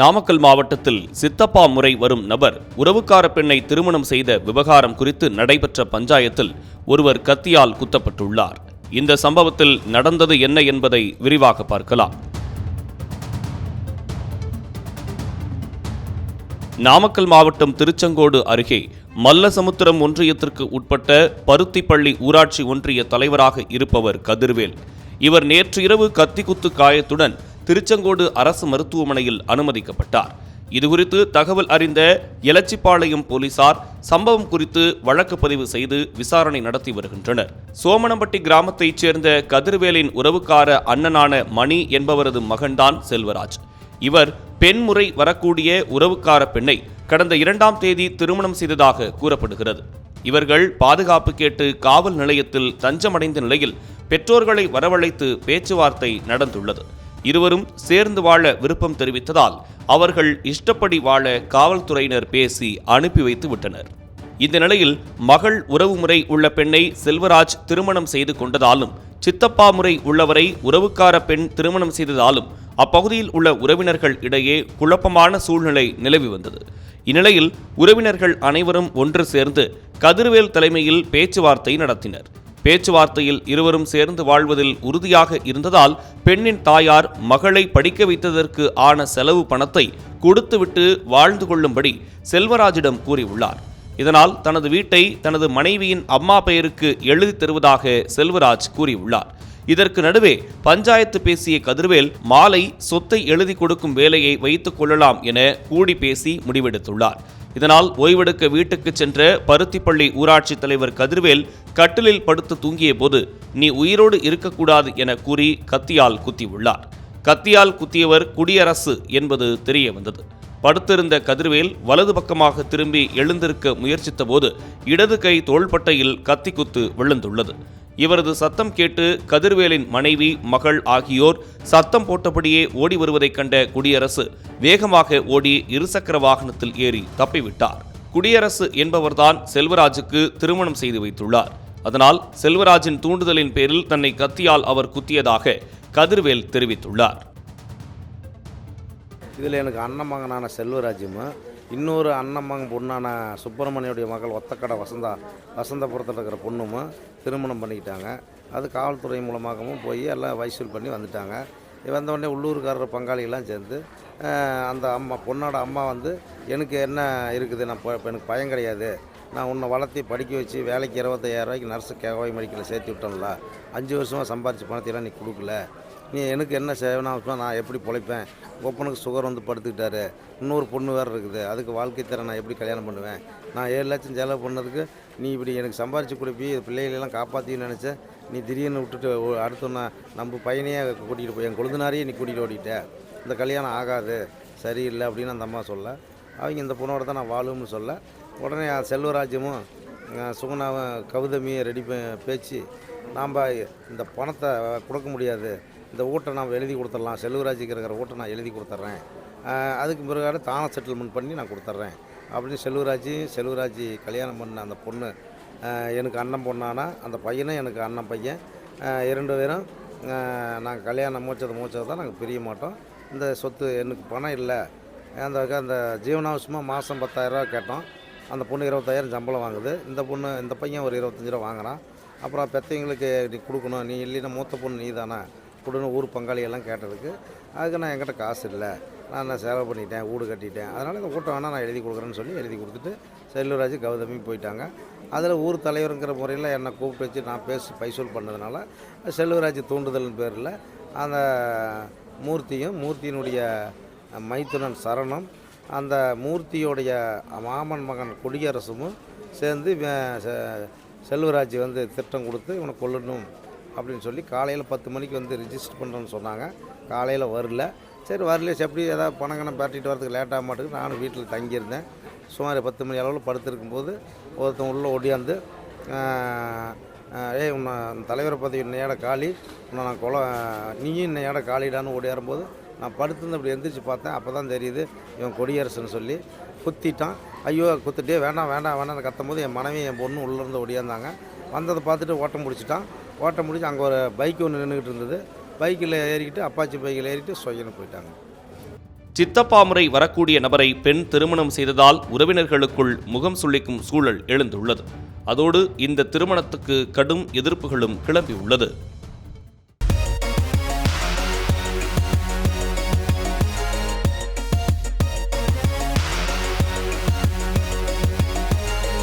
நாமக்கல் மாவட்டத்தில் சித்தப்பா முறை வரும் நபர் உறவுக்கார பெண்ணை திருமணம் செய்த விவகாரம் குறித்து நடைபெற்ற பஞ்சாயத்தில் ஒருவர் கத்தியால் குத்தப்பட்டுள்ளார். இந்த சம்பவத்தில் நடந்தது என்ன என்பதை விரிவாக பார்க்கலாம். நாமக்கல் மாவட்டம் திருச்செங்கோடு அருகே மல்லசமுத்திரம் ஒன்றியத்திற்கு உட்பட்ட பருத்திப்பள்ளி ஊராட்சி ஒன்றிய தலைவராக இருப்பவர் கதிர்வேல். இவர் நேற்று இரவு கத்திக்குத்து காயத்துடன் திருச்செங்கோடு அரசு மருத்துவமனையில் அனுமதிக்கப்பட்டார். இதுகுறித்து தகவல் அறிந்த எலச்சிப்பாளையம் போலீசார் சம்பவம் குறித்து வழக்கு பதிவு செய்து விசாரணை நடத்தி வருகின்றனர். சோமனம்பட்டி கிராமத்தைச் சேர்ந்த கதிர்வேலின் உறவுக்கார அண்ணனான மணி என்பவரது மகன்தான் செல்வராஜ். இவர் பெண்முறை வரக்கூடிய உறவுக்கார பெண்ணை கடந்த இரண்டாம் தேதி திருமணம் செய்ததாக கூறப்படுகிறது. இவர்கள் பாதுகாப்பு கேட்டு காவல் நிலையத்தில் தஞ்சமடைந்த நிலையில் பெற்றோர்களை வரவழைத்து பேச்சுவார்த்தை நடந்துள்ளது. இருவரும் சேர்ந்து வாழ விருப்பம் தெரிவித்ததால் அவர்கள் இஷ்டப்படி வாழ காவல்துறையினர் பேசி அனுப்பி வைத்து விட்டனர். இந்த நிலையில் மகள் உறவுமுறை உள்ள பெண்ணை செல்வராஜ் திருமணம் செய்து கொண்டதாலும் சித்தப்பா முறை உள்ளவரை உறவுக்கார பெண் திருமணம் செய்ததாலும் அப்பகுதியில் உள்ள உறவினர்கள் இடையே குழப்பமான சூழ்நிலை நிலவி வந்தது. இந்நிலையில் உறவினர்கள் அனைவரும் ஒன்று சேர்ந்து கதிர்வேல் தலைமையில் பேச்சுவார்த்தை நடத்தினர். பேச்சுவார்த்தையில் இருவரும் சேர்ந்து வாழ்வதில் உறுதியாக இருந்ததால் பெண்ணின் தாயார் மகளை படிக்க வைத்ததற்கு ஆன செலவு பணத்தை கொடுத்துவிட்டு வாழ்ந்து கொள்ளும்படி செல்வராஜிடம் கூறியுள்ளார். இதனால் தனது வீட்டை தனது மனைவியின் அம்மா பெயருக்கு எழுதி தருவதாக செல்வராஜ் கூறியுள்ளார். இதற்கு நடுவே பஞ்சாயத்து பேசிய கதிர்வேல் மாலை சொத்தை எழுதி கொடுக்கும் வேலையை வைத்துக் கொள்ளலாம் என கூடி பேசி முடிவெடுத்துள்ளார். இதனால் ஓய்வெடுக்க வீட்டுக்கு சென்ற பருத்திப்பள்ளி ஊராட்சி தலைவர் கதிர்வேல் கட்டிலில் படுத்து தூங்கிய போது நீ உயிரோடு இருக்கக்கூடாது என கூறி கத்தியால் குத்தியுள்ளார். கத்தியால் குத்தியவர் குடியரசு என்பது தெரிய வந்தது. படுத்திருந்த கதிர்வேல் வலது பக்கமாக திரும்பி எழுந்திருக்க முயற்சித்த போது இடது கை தோள்பட்டையில் கத்தி குத்து விழுந்துள்ளது. இவரது சத்தம் கேட்டு கதிர்வேலின் மனைவி மகள் ஆகியோர் சத்தம் போட்டபடியே ஓடி வருவதைக் கண்ட குடியரசு வேகமாக ஓடி இருசக்கர வாகனத்தில் ஏறி தப்பிவிட்டார். குடியரசு என்பவர்தான் செல்வராஜுக்கு திருமணம் செய்து வைத்துள்ளார். அதனால் செல்வராஜின் தூண்டுதலின் பேரில் தன்னை கத்தியால் அவர் குத்தியதாக கதிர்வேல் தெரிவித்துள்ளார். இதில் எனக்கு அண்ணன் மகனான செல்வராஜும் இன்னொரு அண்ணம்மாங்க பொண்ணான சுப்பிரமணியுடைய மகள் ஒத்தக்கடை வசந்தா வசந்தபுரத்தில் இருக்கிற பொண்ணும் திருமணம் பண்ணிக்கிட்டாங்க. அது காவல்துறை மூலமாகவும் போய் எல்லாம் வசூல் பண்ணி வந்துட்டாங்க. வந்தவுடனே உள்ளூர்காரர் பங்காளிகள்லாம் சேர்ந்து அந்த அம்மா பொண்ணோட அம்மா வந்து எனக்கு என்ன இருக்குது? நான் இப்போ எனக்கு பயம் கிடையாது. நான் உன்னை வளர்த்தி படிக்க வச்சு வேலைக்கு இருபத்தையாயிரரூவாய்க்கு நர்ஸு கேவாய் மெடிக்கலில் சேர்த்து விட்டோம்ல அஞ்சு வருஷமாக சம்பாரிச்ச பணத்தையெல்லாம் நீ கொடுக்கல. நீ எனக்கு என்ன சேவனாக நான் எப்படி பிழைப்பேன்? ஒப்பனுக்கு சுகர் வந்து படுத்துக்கிட்டாரு. இன்னொரு பொண்ணு வேறு இருக்குது. அதுக்கு வாழ்க்கை தர நான் எப்படி கல்யாணம் பண்ணுவேன்? நான் ஏழு லட்சம் செலவு பண்ணதுக்கு நீ இப்படி எனக்கு சம்பாரித்து கொடுப்பி பிள்ளைகளெல்லாம் காப்பாற்றின்னு நினச்சேன். நீ திடீர்னு விட்டுட்டு ஒ- நம்ம பையனையே கூட்டிகிட்டு போய் என் கொழுந்தனாரையே நீ கூட்டிகிட்டு ஓடிட்ட. இந்த கல்யாணம் ஆகாது. சரியில்லை அப்படின்னு அந்த அம்மா சொல்ல. அவங்க இந்த பொண்ணோட தான் நான் வாழும்னு சொல்ல. உடனே செல்வராஜ்யமும் சுகுணாவும் கவுதமியும் ரெடி பேச்சு. நாம் இந்த பணத்தை கொடுக்க முடியாது. இந்த ஊட்டை நாம் எழுதி கொடுத்துடலாம். செல்வராஜுக்கு இருக்கிற ஊட்டை நான் எழுதி கொடுத்துட்றேன். அதுக்கு பிறகு தான செட்டில்மெண்ட் பண்ணி நான் கொடுத்துட்றேன். அப்படின்னு செல்வராஜ் செல்வராஜ் கல்யாணம் பண்ண அந்த பொண்ணு எனக்கு அண்ணன் பொண்ணானா அந்த பையனும் எனக்கு அண்ணன் பையன். இரண்டு பேரும் நாங்கள் கல்யாணம் மூச்சது மூச்சது தான் நாங்கள் பிரிய மாட்டோம். இந்த சொத்து எனக்கு பணம் இல்லை. அந்த அந்த ஜீவனாவசியமாக மாதம் பத்தாயிரரூவா கேட்டோம். அந்த பொண்ணு இருபத்தாயிரம் சம்பளம் வாங்குது. இந்த பொண்ணு இந்த பையன் ஒரு இருபத்தஞ்சி ரூபா வாங்குறான். அப்புறம் பெற்றவங்களுக்கு நீ கொடுக்கணும். நீ இல்லைன்னா மூத்த பொண்ணு நீ தானே கொடுன்னு ஊர் பங்காளி எல்லாம் கேட்டதுக்கு அதுக்கு நான் என்கிட்ட காசு இல்லை. நான் நான் செலவு பண்ணிட்டேன் வீடு கட்டிட்டேன். அதனால் இந்த கூட்டம் வேணால் நான் எழுதி கொடுக்குறேன்னு சொல்லி எழுதி கொடுத்துட்டு செல்வராஜ் கௌதமி போயிட்டாங்க. அதில் ஊர் தலைவருங்கிற முறையில் என்னை கூப்பிட்டு வச்சு நான் பேசி பைசூல் பண்ணதுனால செல்வராஜ் தூண்டுதல்னு பேரில் அந்த மூர்த்தியும் மூர்த்தியினுடைய மைத்துனன் சரணம் அந்த மூர்த்தியோடைய மாமன் மகன் கொடியரசும் சேர்ந்து செல்வராஜ் வந்து திட்டம் கொடுத்து இவனை கொல்லணும். அப்படின்னு சொல்லி காலையில் பத்து மணிக்கு வந்து ரிஜிஸ்டர் பண்ணுறேன்னு சொன்னாங்க. காலையில் வரல. சரி வரல சரி எப்படி ஏதாவது பணம் கணம் பரட்டிட்டு வரதுக்கு லேட்டாக மாட்டுக்கு நானும் வீட்டில் தங்கியிருந்தேன். சுமார் பத்து மணி அளவில் படுத்திருக்கும் போது ஒருத்தன் உள்ளே ஒடியாந்து ஏய் உன்னை தலைவர் பதவி இன்னையோட காலி? உன்னை நான் கொலை நீயும் இன்னையோட காலிடான்னு ஓடியாரும்போது நான் படுத்திருந்து அப்படி எந்திரிச்சு பார்த்தேன். அப்போ தான் தெரியுது இவன் கொடியரசுன்னு சொல்லி குத்திட்டான். ஐயோ குத்திட்டே வேண்டாம் வேண்டாம் வேண்டாம்னு கத்தும் போது என் மனைவி என் பொண்ணு உள்ளேருந்து ஒடியாந்தாங்க வந்ததை பார்த்துட்டு ஓட்டம் முடிச்சிட்டான் ஓட்டம் முடிச்சு அங்கே ஒரு பைக் ஒன்று நின்றுக்கிட்டு இருந்தது. பைக்கில் ஏறிக்கிட்டு அப்பாச்சி பைக்கில் ஏறிட்டு சொயனை போயிட்டாங்க. சித்தப்பா முறை வரக்கூடிய நபரை பெண் திருமணம் செய்ததால் உறவினர்களுக்குள் முகம் சுள்ளிக்கும் சூழல் எழுந்துள்ளது. அதோடு இந்த திருமணத்துக்கு கடும் எதிர்ப்புகளும் கிளம்பி உள்ளது